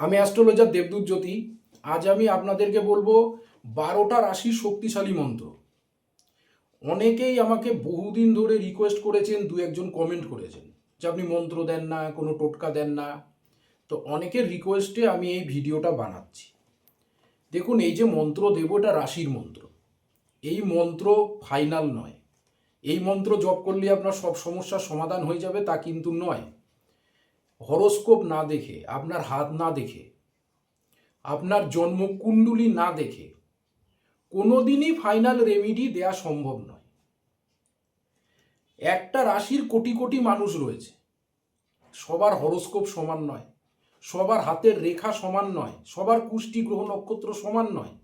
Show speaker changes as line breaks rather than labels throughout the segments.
আমি অ্যাস্ট্রোলজার দেবদূত জ্যোতি, আজ আমি আপনাদেরকে বলব বারোটা রাশির শক্তিশালী মন্ত্র। অনেকেই আমাকে বহুদিন ধরে রিকোয়েস্ট করেছেন, দু একজন কমেন্ট করেছেন যে আপনি মন্ত্র দেন না, কোনো টোটকা দেন না। তো অনেকের রিকোয়েস্টে আমি এই ভিডিওটা বানাচ্ছি। দেখুন, এই যে মন্ত্র দেব, এটা রাশির মন্ত্র। এই মন্ত্র ফাইনাল নয়। এই মন্ত্র জপ করলে আপনার সব সমস্যার সমাধান হয়ে যাবে, তা কিন্তু নয়। হরোস্কোপ না দেখে, আপনার হাত না দেখে, আপনার জন্মকুণ্ডলী না দেখে, কোনোদিনই ফাইনাল রেমিডি দেয়া সম্ভব নয়। একটা রাশির কোটি কোটি মানুষ রয়েছে। সবার হরোস্কোপ সমান নয়, সবার হাতের রেখা সমান নয়, সবার কুষ্টি গ্রহ নক্ষত্র সমান নয়।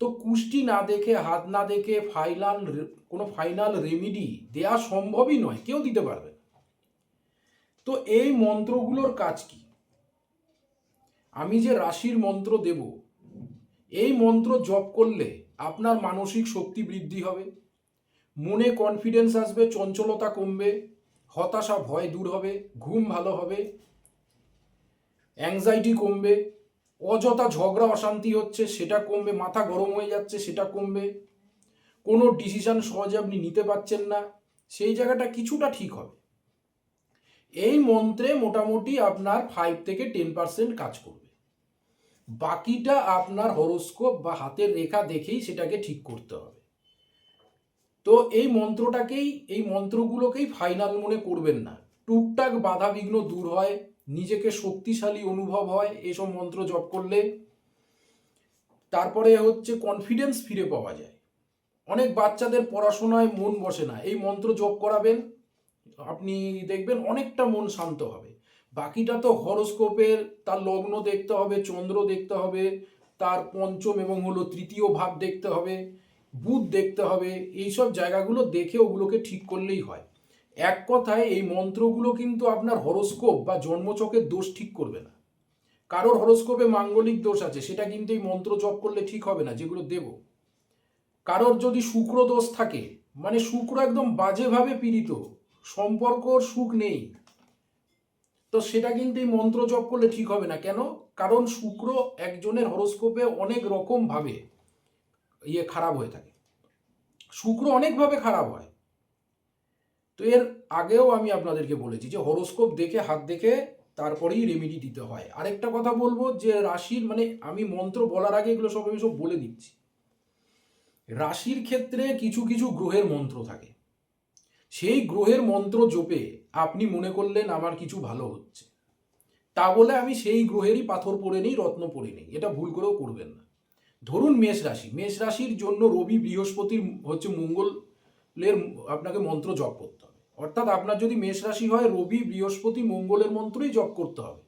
তো কুষ্টি না দেখে, হাত না দেখে ফাইনাল কোনো ফাইনাল রেমিডি দেয়া সম্ভবই নয়, কেউ দিতে পারবে। তো এই মন্ত্রগুলোর কাজ কি? আমি যে রাশির মন্ত্র দেব, এই মন্ত্র জপ করলে আপনার মানসিক শক্তি বৃদ্ধি হবে, মনে কনফিডেন্স আসবে, চঞ্চলতা কমবে, হতাশা, ভয় দূর হবে, ঘুম ভালো হবে অ্যাংজাইটি কমবে, অযথা ঝগড়া, অশান্তি হচ্ছে, সেটা কমবে, মাথা গরম হয়ে যাচ্ছে, সেটা কমবে, কোনো ডিসিশন সহজে আপনি নিতে পারছেন না, সেই জায়গাটা কিছুটা ঠিক হবে। এই মন্ত্রে মোটামুটি আপনার ফাইভ থেকে টেন পার্সেন্ট কাজ করবে। বাকিটা আপনার হরোস্কোপ বা হাতের রেখা দেখেই সেটাকে ঠিক করতে হবে। তো এই মন্ত্রটাকেই, এই মন্ত্রগুলোকেই ফাইনাল মনে করবেন না। টুকটাক বাধা বিঘ্ন দূর হয়, নিজেকে শক্তিশালী অনুভব হয়, এসব মন্ত্র জপ করলে। তারপরে হচ্ছে কনফিডেন্স ফিরে পাওয়া যায়। অনেক বাচ্চাদের পড়াশোনায় মন বসে না, এই মন্ত্র জপ করাবেন। আপনি দেখবেন অনেকটা মন শান্ত হবে। বাকিটা তো হরোস্কোপের, তার লগ্ন দেখতে হবে, চন্দ্র দেখতে হবে, তার পঞ্চম এবং হলো তৃতীয় ভাব দেখতে হবে, বুধ দেখতে হবে, এইসব জায়গাগুলো দেখে ওগুলোকে ঠিক করলেই হয়। এক কথায় এই মন্ত্রগুলো কিন্তু আপনার হরোস্কোপ বা জন্মচকের দোষ ঠিক করবে না। কারোর হরোস্কোপে মাঙ্গলিক দোষ আছে, সেটা কিন্তু এই মন্ত্র জপ করলে ঠিক হবে না, যেগুলো দেব। কারোর যদি শুক্র দোষ থাকে মানে শুক্র একদম বাজেভাবে পীড়িত সম্পর্ক সুখ নেই। তো সেটা কিন্তু এই মন্ত্র জপ করলে ঠিক হবে না। কেন? কারণ শুক্র একজনের হরোস্কোপে অনেক রকম ভাবে ইয়ে খারাপ হয়ে থাকে। শুক্র অনেকভাবে খারাপ হয়। তো এর আগেও আমি আপনাদেরকে বলেছি যে হরোস্কোপ দেখে, হাত দেখে তারপরেই রেমেডি দিতে হয়। আরেকটা কথা বলব যে রাশির মানে আমি মন্ত্র বলার আগে এগুলো সব আমি সব বলে দিচ্ছি। রাশির ক্ষেত্রে কিছু কিছু গ্রহের মন্ত্র থাকে। সেই গ্রহের মন্ত্র জপে আপনি মনে করলেন আমার কিছু ভালো হচ্ছে। তা বলে আমি সেই গ্রহেরই পাথর পরে নিই, রত্ন পরে নিই। এটা ভুল করেও করবেন না। ধরুন মেষ রাশি। মেষ রাশির জন্য রবি বৃহস্পতির হচ্ছে মঙ্গলের আপনাকে মন্ত্র জপ করতে হবে। অর্থাৎ আপনার যদি মেষ রাশি হয়, রবি বৃহস্পতি মঙ্গলের মন্ত্রই জপ করতে হবে।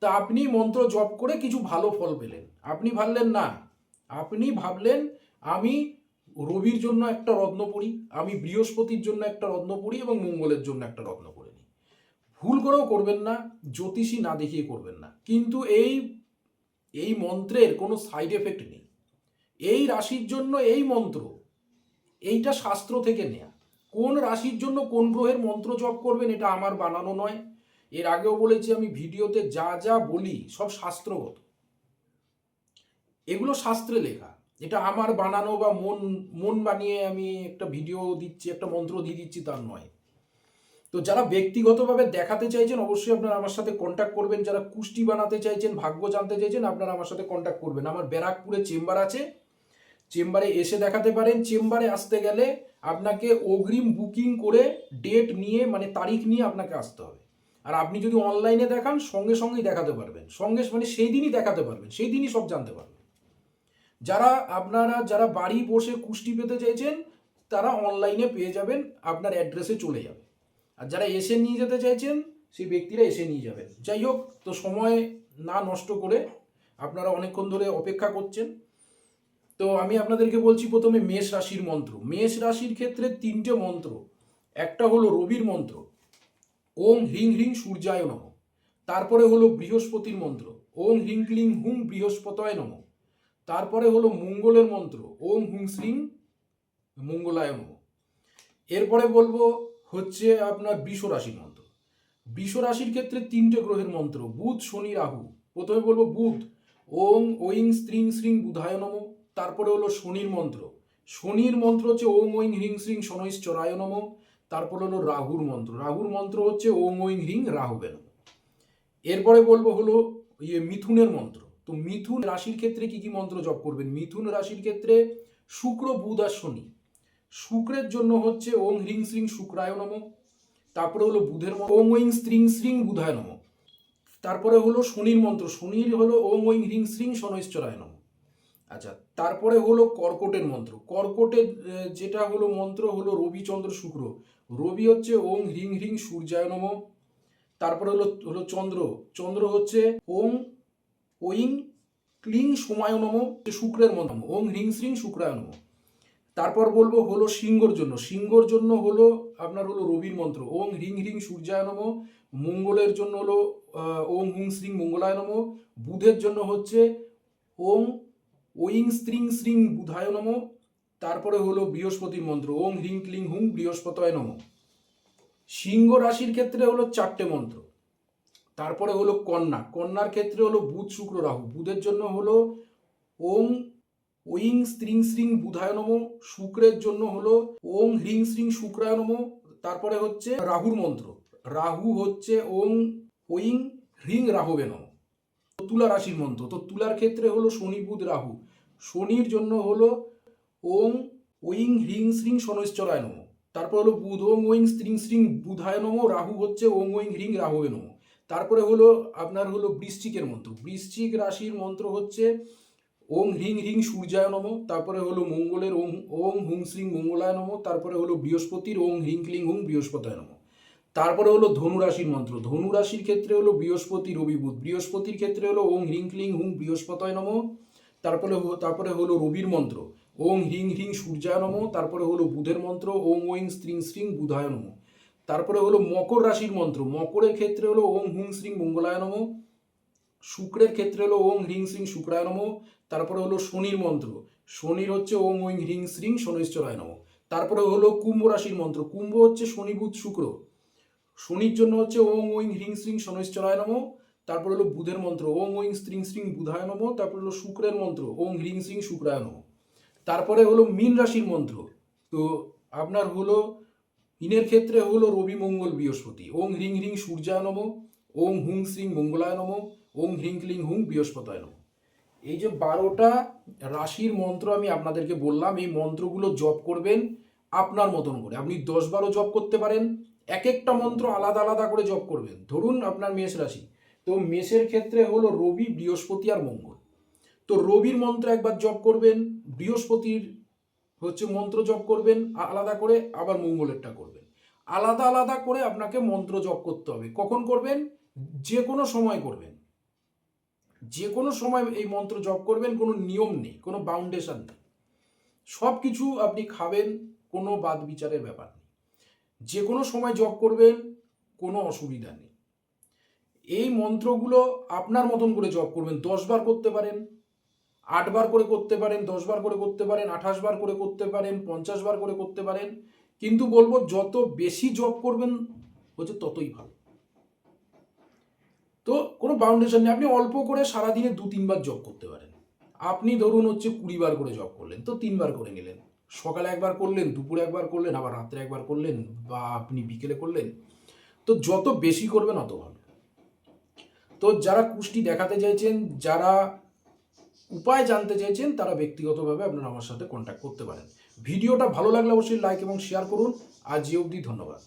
তা আপনি মন্ত্র জপ করে কিছু ভালো ফল পেলেন। আপনি ভাবলেন, না। আপনি ভাবলেন, আমি রবির জন্য একটা রত্ন পড়ি, আমি বৃহস্পতির জন্য একটা রত্ন পড়ি এবং মঙ্গলের জন্য একটা রত্ন পড়ে নিই। ভুল করেও করবেন না, জ্যোতিষী না দেখিয়ে করবেন না। কিন্তু এই এই মন্ত্রের কোনো সাইড এফেক্ট নেই। এই রাশির জন্য এই মন্ত্র, এইটা শাস্ত্র থেকে নেয়া। কোন রাশির জন্য কোন গ্রহের মন্ত্র জপ করবেন এটা আমার বানানো নয়। এর আগেও বলেছি আমি, ভিডিওতে যা যা বলি সব শাস্ত্রগত। এগুলো শাস্ত্রে লেখা। এটা আমার বানানো বা মন মন বানিয়ে আমি একটা ভিডিও দিচ্ছি, একটা মন্ত্র দিয়ে দিচ্ছি, তার নয়। তো যারা ব্যক্তিগতভাবে দেখাতে চাইছেন, অবশ্যই আপনারা আমার সাথে কন্ট্যাক্ট করবেন। যারা কুষ্টি বানাতে চাইছেন, ভাগ্য জানতে চাইছেন, আপনারা আমার সাথে কন্ট্যাক্ট করবেন। আমার ব্যারাকপুরে চেম্বার আছে। চেম্বারে এসে দেখাতে পারেন। চেম্বারে আসতে গেলে আপনাকে অগ্রিম বুকিং করে ডেট নিয়ে মানে তারিখ নিয়ে আপনাকে আসতে হবে। আর আপনি যদি অনলাইনে দেখান, সঙ্গে সঙ্গেই দেখাতে পারবেন। সঙ্গে মানে সেই দিনই দেখাতে পারবেন। সেই দিনই সব জানতে পারবেন। যারা আপনারা, যারা বাড়ি বসে কুষ্টি পেতে চাইছেন, তারা অনলাইনে পেয়ে যাবেন, আপনার অ্যাড্রেসে চলে যাবে। আর যারা এসে নিয়ে যেতে চাইছেন, সেই ব্যক্তিরা এসে নিয়ে যাবেন। যাই হোক, তো সময় না নষ্ট করে আপনারা অনেকক্ষণ ধরে অপেক্ষা করছেন। তো আমি আপনাদেরকে বলছি, প্রথমে মেষ রাশির মন্ত্র। মেষ রাশির ক্ষেত্রে তিনটে মন্ত্র। একটা হলো রবির মন্ত্র। ওম হ্রিং হ্রিং সূর্যায় নম। তারপরে হলো বৃহস্পতির মন্ত্র। ওম হ্রিং ক্লিং হুম বৃহস্পতয় নম। তারপরে হলো মঙ্গলের মন্ত্র, ওম হুং শ্রিং মঙ্গলায় নম এরপরে বলব হচ্ছে আপনার রাশির মন্ত্র। বৃষ রাশির ক্ষেত্রে তিনটে গ্রহের মন্ত্র, বুধ, শনি, রাহু। প্রথমে বলব বুধ, ওম ওইং স্ত্রিং শ্রিং বুধায় নম। তারপরে হলো শনির মন্ত্র। শনির মন্ত্র হচ্ছে ওং ওইং হ্রিং শ্রিং শনৈশ্চরায় নম। তারপরে হলো রাহুর মন্ত্র। রাহুর মন্ত্র হচ্ছে ওং ওইং হ্রিং রাহুবে নম এরপরে বলব হলো ইয়ে মিথুনের মন্ত্র। তো মিথুন রাশির ক্ষেত্রে কি কি মন্ত্র জপ করবেন? মিথুন রাশির ক্ষেত্রে শুক্র, বুধ আর শনি। শুক্রের জন্য হচ্ছে ওং, হ্রিং, শ্রিং, শুক্রায় নম। তারপরে হলো বুধের ওং, ওইং, স্ত্রিং, শ্রিং, বুধায় নম। তারপরে হলো শনির মন্ত্র, শনির হলো ওং, ওইং, হ্রিং, শ্রিং শনৈশ্চরায় নম। আচ্ছা তারপরে হলো কর্কটের মন্ত্র। কর্কটের যেটা হলো মন্ত্র হলো রবিচন্দ্র শুক্র। রবি হচ্ছে ওং, হ্রিং হ্রিং, সূর্যায় নম। তারপরে হলো হলো চন্দ্র। চন্দ্র হচ্ছে ওং ওইং ক্লিং সময় নম শুক্রের মন্ত্র ওং হ্রিং শ্রিং শুক্রায় নম। তারপর বলব হলো সিংহর জন্য। সিংহর জন্য হলো আপনার হলো রবির মন্ত্র। ওং হ্রিং হ্রিং সূর্যায় নম, মঙ্গলের জন্য হলো ওং হুং শ্রিং মঙ্গলায় নম। বুধের জন্য হচ্ছে ওং ওইং স্ত্রিং শ্রিং বুধায় নম। তারপরে হলো বৃহস্পতির মন্ত্র। ওং হ্রিং ক্লিং হুং বৃহস্পতয় নম। সিংহ রাশির ক্ষেত্রে হলো চারটে মন্ত্র। তারপরে হলো কন্যা। কন্যার ক্ষেত্রে হলো বুধ, শুক্র, রাহু। বুধের জন্য হলো ওং ওইং স্ত্রিং শ্রিং বুধায় নম। শুক্রের জন্য হলো ওং, হ্রিং শ্রিং শুক্রায় নম। তারপরে হচ্ছে রাহুর মন্ত্র। রাহু হচ্ছে ওং ওইং হ্রিং, রাহবে নম। তুলা রাশির মন্ত্র। তো তুলার ক্ষেত্রে হলো শনি, বুধ, রাহু। শনির জন্য হলো ওং ওইং হ্রিং শ্রিং শনৈশ্চরায় নম। তারপর হলো বুধ, ওং ওইং স্ত্রিং শ্রিং বুধায় নম। রাহু হচ্ছে ওং ওইং হ্রিং, রাহুবে নম। তারপরে হলো আপনার হলো বৃশ্চিকের মন্ত্র। বৃশ্চিক রাশির মন্ত্র হচ্ছে ওং হ্রিং হ্রিং সূর্যায় নম, তারপরে হলো মঙ্গলের ওং ওং হুং শ্রিং মঙ্গলায় নম, তারপরে হলো বৃহস্পতির ওং হ্রিং ক্লিং হুং বৃহস্পতায় নম। তারপরে হলো ধনুরাশির মন্ত্র। ধনু রাশির ক্ষেত্রে হলো বৃহস্পতি, রবি বুধ। বৃহস্পতির ক্ষেত্রে হলো ওং হ্রিং ক্লিং হুং বৃহস্পতয় নম, তারপরে তারপরে হলো রবির মন্ত্র। ওং হ্রিং হ্রিং সূর্যায় নম, তারপরে হলো বুধের মন্ত্র ওং ওইং স্ত্রিং শ্রিং বুধায় নম। তারপরে হলো মকর রাশির মন্ত্র। মকরের ক্ষেত্রে হলো ওং, হুং শ্রিং মঙ্গলায় নম। শুক্রের ক্ষেত্রে হলো ওং, হ্রিং শ্রিং শুক্রায় নম। তারপরে হলো শনির মন্ত্র। শনির হচ্ছে ওং ওইং হ্রিং শ্রিং শনৈশ্চরায় নম। তারপরে হলো কুম্ভ রাশির মন্ত্র। কুম্ভ হচ্ছে শনি, বুধ, শুক্র। শনির জন্য হচ্ছে ওং ওইং হ্রিং শ্রিং শনৈশ্চরায় নম। তারপর হলো বুধের মন্ত্র। ওং ওইং স্ত্রিং শ্রিং বুধায় নম। তারপর হলো শুক্রের মন্ত্র। ওং, হ্রিং শ্রিং শুক্রায় নম। তারপরে হলো মীন রাশির মন্ত্র। তো আপনার হলো মিনের ক্ষেত্রে হলো রবি মঙ্গল বৃহস্পতি। ওং হ্রিং হ্রিং সূর্যায় নম, ওং হুং শ্রিং মঙ্গলায় নম, ওং হ্রিং ক্লিং হুং বৃহস্পতায় নম। এই যে বারোটা রাশির মন্ত্র আমি আপনাদেরকে বললাম, এই মন্ত্রগুলো জপ করবেন আপনার মতন করে। আপনি দশ বারো জপ করতে পারেন এক একটা মন্ত্র আলাদা আলাদা করে জপ করবেন। ধরুন আপনার মেষ রাশি, তো মেষের ক্ষেত্রে হলো রবি, বৃহস্পতি আর মঙ্গল। তো রবির মন্ত্র একবার জপ করবেন, বৃহস্পতির হচ্ছে মন্ত্র জপ করবেন আলাদা করে আবার মঙ্গলেরটা করবেন। আলাদা আলাদা করে আপনাকে মন্ত্র জপ করতে হবে। কখন করবেন? যে কোনো সময় করবেন। যে কোনো সময় এই মন্ত্র জপ করবেন, কোনো নিয়ম নেই, কোনো বাউন্ডেশন নেই। সব কিছু আপনি খাবেন, কোনো বাদ বিচারের ব্যাপার নেই। যে কোনো সময় জপ করবেন, কোনো অসুবিধা নেই। এই মন্ত্রগুলো আপনার মতন করে জপ করবেন দশ বার করতে পারেন আট বার করে করতে পারেন, দশ বার করে করতে পারেন, আঠাশ বার করে করতে পারেন, পঞ্চাশ বার করে করতে পারেন। কিন্তু বলব, যত বেশি জব করবেন, হচ্ছে ততই ভালো। তো কোনো বাউন্ডেশন নেই। আপনি অল্প করে সারাদিনে দু তিনবার জব করতে পারেন। আপনি ধরুন হচ্ছে কুড়ি বার করে জব করলেন, তো তিনবার করে নিলেন। সকালে একবার করলেন, দুপুরে একবার করলেন, আবার রাত্রে একবার করলেন, বা আপনি বিকেলে করলেন। তো যত বেশি করবেন, অত ভালো। তো যারা কুষ্টি দেখাতে চাইছেন, যারা উপায় জানতে চাইছেন, তারা ব্যক্তিগতভাবে আপনারা আমার সাথে কন্ট্যাক্ট করতে পারেন। ভিডিওটা ভালো লাগলে অবশ্যই লাইক এবং শেয়ার করুন। আজ অবধি ধন্যবাদ।